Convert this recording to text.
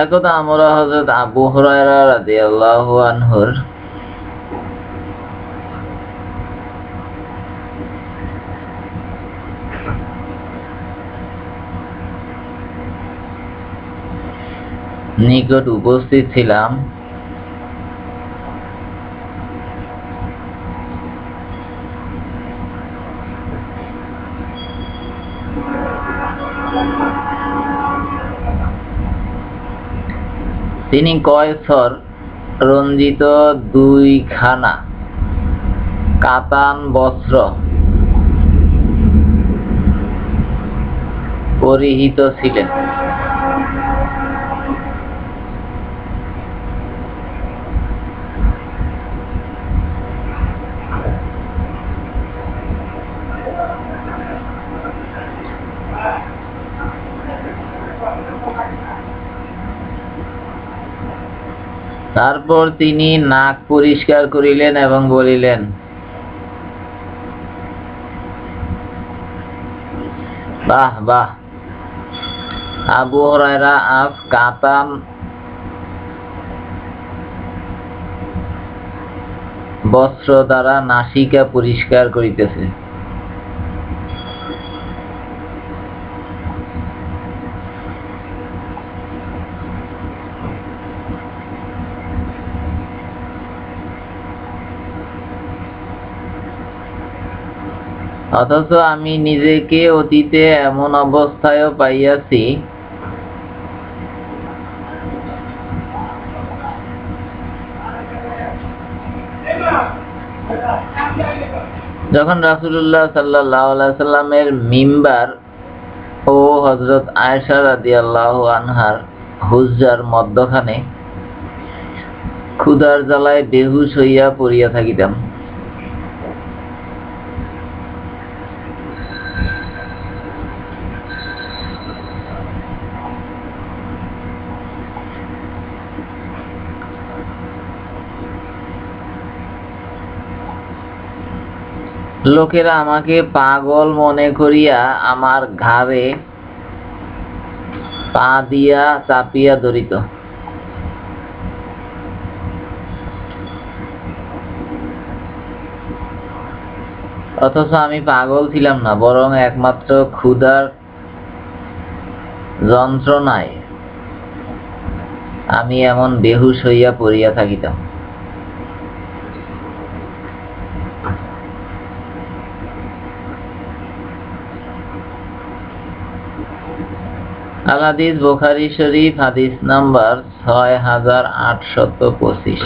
একদা আমরা হযরত আবু হুরায়রা রাদিয়াল্লাহু আনহুর নিকট উপস্থিত ছিলাম। তিনি কয়সর রঞ্জিত দুইখানা কাতান বস্ত্র। পরিহিত ছিলেন। তারপর তিনি নাক পরিষ্কার করিলেন এবং বলিলেন, বাহ বাহ। আবু হরায়রা আজ কাতান বস্ত্র দ্বারা নাসিকা পরিষ্কার করিতেছে। অথচ আমি নিজেকে অতীতে এমন অবস্থায়ও পাইয়াছি। যখন রাসুল্লাহ সাল্লাহ সাল্লামের মিম্বার ও হজরত আয়সা রাদি আল্লাহ আনহার হুজ্জার মধ্যখানে ক্ষুধার জ্বালায় বেহুশ হইয়া পড়িয়া থাকিতাম। লোকেরা আমাকে পাগল মনে করিয়া আমার ঘাড়ে পা দিয়া চাপিয়া ধরিত। অথচ আমি পাগল ছিলাম না, বরং একমাত্র ক্ষুধার যন্ত্রণায় আমি এমন বেহুশ হইয়া পড়িয়া থাকিতাম। আল হাদিস বোখারি শরীফ হাদিস নাম্বার ছয় হাজার আটশত পঁচিশ।